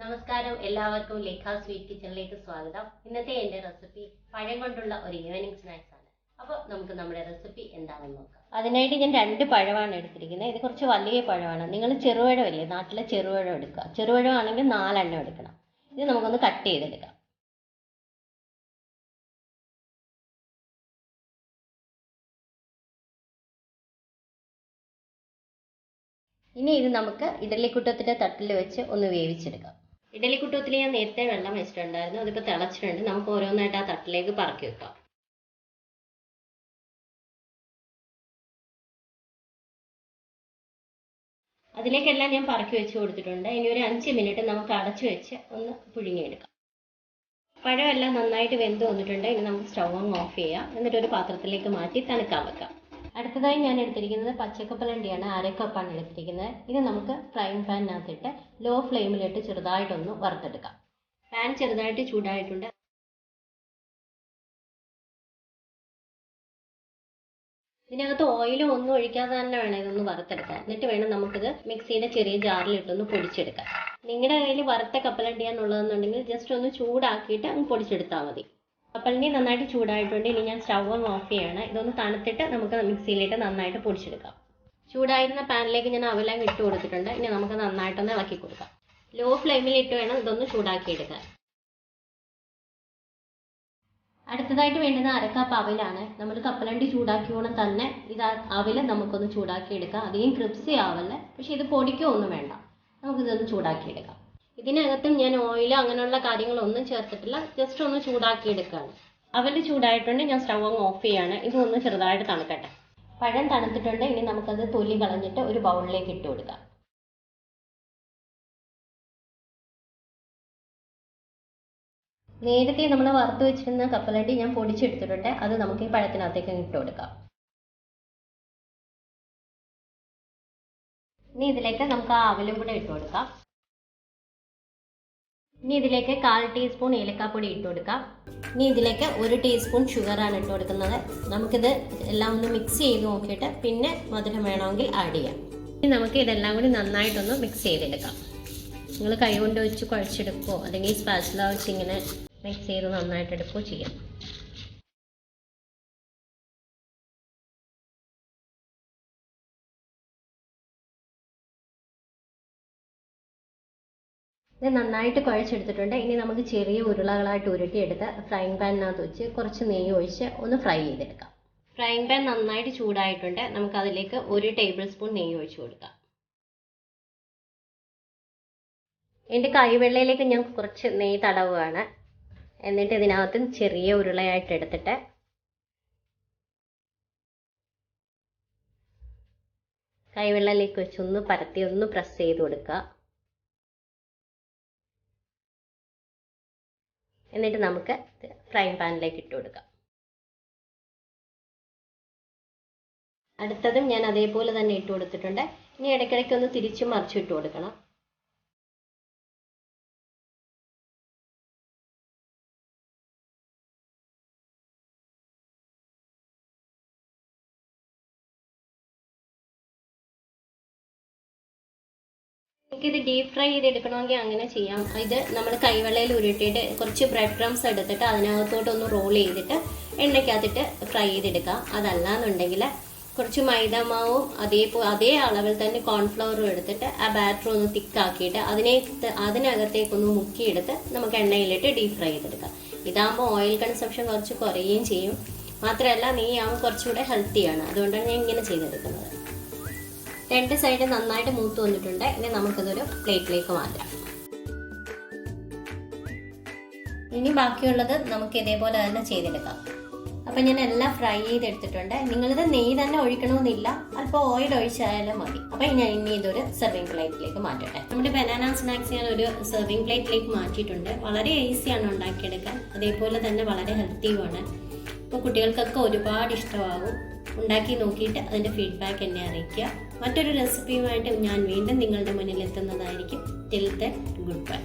നമസ്കാരം. എല്ലാവർക്കും ലേഖ സ്വീറ്റ് കിച്ചണിലേക്ക് സ്വാഗതം. ഇന്നത്തെ എന്റെ റെസിപ്പി പഴം കൊണ്ടുള്ള ഒരു ഈവനിങ് സ്നാക്സ് ആണ്. അപ്പോൾ നമുക്ക് നമ്മുടെ റെസിപ്പി എന്താണെന്ന് നോക്കാം. അതിനായിട്ട് ഞാൻ രണ്ട് പഴമാണ് എടുത്തിരിക്കുന്നത്. ഇത് കുറച്ച് വലിയ പഴമാണ്. നിങ്ങൾ ചെറുപഴമല്ലേ നാട്ടിലെ ചെറുപഴം എടുക്കുക. ചെറുപഴം ആണെങ്കിൽ നാലെണ്ണം എടുക്കണം. ഇത് നമുക്കൊന്ന് കട്ട് ചെയ്തെടുക്കാം. ഇനി ഇത് നമുക്ക് ഇഡലിക്കുട്ടത്തിന്റെ തട്ടിൽ വെച്ച് ഒന്ന് വേവിച്ചെടുക്കാം. ഇഡലിക്കുട്ടത്തിൽ ഞാൻ നേരത്തെ വെള്ളം വെച്ചിട്ടുണ്ടായിരുന്നു അതിപ്പോൾ തിളച്ചിട്ടുണ്ട്. നമുക്ക് ഓരോന്നായിട്ട് ആ തട്ടിലേക്ക് പറക്കി വെക്കാം. അതിലേക്കെല്ലാം ഞാൻ പറക്കി വെച്ച് കൊടുത്തിട്ടുണ്ട്. ഇനി ഒരു അഞ്ച് മിനിറ്റ് നമുക്ക് അടച്ചു വെച്ച് ഒന്ന് പുഴുങ്ങിയെടുക്കാം. പഴമെല്ലാം നന്നായിട്ട് വെന്ത് വന്നിട്ടുണ്ട്. ഇനി നമുക്ക് സ്റ്റൗ ഓഫ് ചെയ്യാം. എന്നിട്ട് ഒരു പാത്രത്തിലേക്ക് മാറ്റി തണുക്കാൻ വെക്കാം. അടുത്തതായി ഞാൻ എടുത്തിരിക്കുന്നത് പച്ചക്കപ്പലണ്ടിയാണ്. അരക്കപ്പാണ് കപ്പാണ് എടുത്തിരിക്കുന്നത്. ഇത് നമുക്ക് ഫ്രൈങ് പാനിനകത്തിട്ട് ലോ ഫ്ലെയിമിലിട്ട് ചെറുതായിട്ടൊന്ന് വറുത്തെടുക്കാം. പാൻ ചെറുതായിട്ട് ചൂടായിട്ടുണ്ട്. ഇതിനകത്ത് ഓയിലും ഒന്നും ഒഴിക്കാതെ തന്നെ വേണം ഇതൊന്ന് വറുത്തെടുക്കാൻ. എന്നിട്ട് വേണം നമുക്കിത് മിക്സിയുടെ ചെറിയ ജാറിലിട്ടൊന്ന് പൊടിച്ചെടുക്കാൻ. നിങ്ങളുടെ കയ്യിൽ വറുത്ത കപ്പലണ്ടിയാന്നുള്ളതെന്നുണ്ടെങ്കിൽ ജസ്റ്റ് ഒന്ന് ചൂടാക്കിയിട്ട് അങ്ങ് പൊടിച്ചെടുത്താൽ മതി. കപ്പലണ്ടി നന്നായിട്ട് ചൂടായിട്ടുണ്ട് ഇനി ഞാൻ സ്റ്റൗ ഒന്ന് ഓഫ് ചെയ്യാണ്. ഇതൊന്ന് തണുത്തിട്ട് നമുക്ക് മിക്സിയിലിട്ട് നന്നായിട്ട് പൊടിച്ചെടുക്കാം. ചൂടായിരുന്ന പാനിലേക്ക് ഞാൻ അവലാം ഇട്ട് കൊടുത്തിട്ടുണ്ട്. ഇനി നമുക്ക് നന്നായിട്ടൊന്ന് ഇളക്കി കൊടുക്കാം. ലോ ഫ്ലെയിമിൽ ഇട്ട് വേണം ഇതൊന്ന് ചൂടാക്കിയെടുക്കാൻ. അടുത്തതായിട്ട് വേണ്ടുന്ന അരക്കപ്പ് അവലാണ്. നമ്മൾ കപ്പലണ്ടി ചൂടാക്കിയോണം തന്നെ ഇത് അവൽ നമുക്കൊന്ന് ചൂടാക്കിയെടുക്കാം. അധികം ക്രിപ്സി ആവല്ല. പക്ഷെ ഇത് പൊടിക്കോ ഒന്നും വേണ്ട. നമുക്കിതൊന്ന് ചൂടാക്കിയെടുക്കാം. ഇതിനകത്തും ഞാൻ ഓയിലോ അങ്ങനെയുള്ള കാര്യങ്ങളൊന്നും ചേർത്തിട്ടില്ല. ജസ്റ്റ് ഒന്ന് ചൂടാക്കി ചൂടാക്കിയെടുക്കുകയാണ് അവൽ ചൂടായിട്ടുണ്ട് ഞാൻ സ്റ്റവ് അങ്ങ് ഓഫ് ചെയ്യാണ്. ഇതൊന്ന് ചെറുതായിട്ട് തണുക്കട്ടെ. പഴം തണുത്തിട്ടുണ്ട് ഇനി നമുക്കത് തൊലി കളഞ്ഞിട്ട് ഒരു ബൗളിലേക്ക് ഇട്ട് കൊടുക്കാം. നേരത്തെ നമ്മൾ വറുത്ത് വെച്ചിരുന്ന കപ്പലണ്ടി ഞാൻ പൊടിച്ചെടുത്തിട്ടുണ്ട്. അത് നമുക്ക് ഈ പഴത്തിനകത്തേക്ക് ഇട്ട് കൊടുക്കാം. ഇനി ഇതിലേക്ക് നമുക്ക് ആ അവലും കൂടെ ഇട്ട് കൊടുക്കാം. ഇനി ഇതിലേക്ക് കാൽ ടീസ്പൂൺ ഏലക്കാപ്പൊടി ഇട്ട് കൊടുക്കാം. ഇനി ഇതിലേക്ക് ഒരു ടീസ്പൂൺ ഷുഗറാണ് ഇട്ട് കൊടുക്കുന്നത്. നമുക്കിത് എല്ലാം ഒന്ന് മിക്സ് ചെയ്ത് നോക്കിയിട്ട് പിന്നെ മധുരം വേണമെങ്കിൽ ആഡ് ചെയ്യാം. ഇനി നമുക്ക് ഇതെല്ലാം കൂടി നന്നായിട്ടൊന്ന് മിക്സ് ചെയ്തെടുക്കാം. നിങ്ങൾ കൈ കൊണ്ട് വെച്ച് കുഴച്ചെടുക്കുകയോ അല്ലെങ്കിൽ സ്പാച്ചില വെച്ച് ഇങ്ങനെ മിക്സ് ചെയ്ത് നന്നായിട്ട് എടുക്കുകയോ ചെയ്യാം. ഇത് നന്നായിട്ട് കുഴച്ചെടുത്തിട്ടുണ്ട്. ഇനി നമുക്ക് ചെറിയ ഉരുളകളായിട്ട് ഉരുട്ടിയെടുത്ത് ഫ്രൈങ് പാനിനകത്ത് വെച്ച് കുറച്ച് നെയ്യ് ഒഴിച്ച് ഒന്ന് ഫ്രൈ ചെയ്തെടുക്കാം. ഫ്രൈങ് പാൻ നന്നായിട്ട് ചൂടായിട്ടുണ്ട്. നമുക്ക് അതിലേക്ക് ഒരു ടേബിൾ സ്പൂൺ നെയ്യ് ഒഴിച്ച് കൊടുക്കാം. എന്റെ കൈവെള്ളയിലേക്ക് ഞാൻ കുറച്ച് നെയ്യ് തടവുകയാണ്. എന്നിട്ട് ഇതിനകത്ത് ചെറിയ ഉരുളയായിട്ട് എടുത്തിട്ട് കൈവെള്ളയിലേക്ക് വെച്ച് ഒന്ന് പരത്തി ഒന്ന് പ്രസ് ചെയ്ത് കൊടുക്കുക. എന്നിട്ട് നമുക്ക് ഫ്രൈ പാനിലേക്ക് ഇട്ട് കൊടുക്കാം. അടുത്തതും ഞാൻ അതേപോലെ തന്നെ ഇട്ട് കൊടുത്തിട്ടുണ്ട്. ഇനി ഇടയ്ക്കിടയ്ക്ക് ഒന്ന് തിരിച്ചും മറിച്ചും ഇട്ട് കൊടുക്കണം. എനിക്കിത് ഡീപ് ഫ്രൈ ചെയ്തെടുക്കണമെങ്കിൽ അങ്ങനെ ചെയ്യാം. ഇത് നമ്മൾ കൈവെള്ളയിൽ ഉരുട്ടിയിട്ട് കുറച്ച് ബ്രെഡ് ക്രംസ് എടുത്തിട്ട് അതിനകത്തോട്ട് ഒന്ന് റോൾ ചെയ്തിട്ട് എണ്ണയ്ക്കകത്തിട്ട് ഫ്രൈ ചെയ്തെടുക്കാം. അതല്ല എന്നുണ്ടെങ്കിൽ കുറച്ച് മൈദമാവും അതേപോലെ അതേ അളവിൽ തന്നെ കോൺഫ്ലവറും എടുത്തിട്ട് ആ ബാറ്റർ ഒന്ന് തിക്കാക്കിയിട്ട് അതിനെ അതിനകത്തേക്കൊന്ന് മുക്കിയെടുത്ത് നമുക്ക് എണ്ണയിലിട്ട് ഡീപ് ഫ്രൈ ചെയ്തെടുക്കാം. ഇതാകുമ്പോൾ ഓയിൽ കൺസപ്ഷൻ കുറച്ച് കുറയുകയും ചെയ്യും. മാത്രമല്ല നെയ്യാകുമ്പോൾ കുറച്ചുകൂടെ ഹെൽത്തിയാണ് അതുകൊണ്ടാണ് ഞാൻ ഇങ്ങനെ ചെയ്തെടുക്കുന്നത്. രണ്ട് സൈഡ് നന്നായിട്ട് മൂത്ത് വന്നിട്ടുണ്ട്. ഇനി നമുക്കിതൊരു പ്ലേറ്റിലേക്ക് മാറ്റാം. ഇനി ബാക്കിയുള്ളത് നമുക്ക് ഇതേപോലെ തന്നെ ചെയ്തെടുക്കാം. അപ്പം ഞാൻ എല്ലാം ഫ്രൈ ചെയ്തെടുത്തിട്ടുണ്ട്. നിങ്ങളിത് നെയ്യ് തന്നെ ഒഴിക്കണമെന്നില്ല. അല്പം ഓയിൽ ഒഴിച്ചായാലും മതി. അപ്പം ഞാൻ ഇനി ഇതൊരു സെർവിങ് പ്ലേറ്റിലേക്ക് മാറ്റട്ടെ. നമ്മുടെ ബനാന സ്നാക്സ് ഞാൻ ഒരു സെർവിങ് പ്ലേറ്റിലേക്ക് മാറ്റിയിട്ടുണ്ട്. വളരെ ഈസിയാണ് ഉണ്ടാക്കിയെടുക്കാൻ. അതേപോലെ തന്നെ വളരെ ഹെൽത്തിയുമാണ് ഇപ്പോൾ കുട്ടികൾക്കൊക്കെ ഒരുപാട് ഇഷ്ടമാകും. ഉണ്ടാക്കി നോക്കിയിട്ട് അതിന്റെ ഫീഡ്ബാക്ക് എന്നെ അറിയിക്കുക. മറ്റൊരു റെസിപ്പിയുമായിട്ട് ഞാൻ വീണ്ടും നിങ്ങളുടെ മുന്നിൽ എത്തുന്നതായിരിക്കും ടിൽ ദൻ ഗുഡ് ബൈ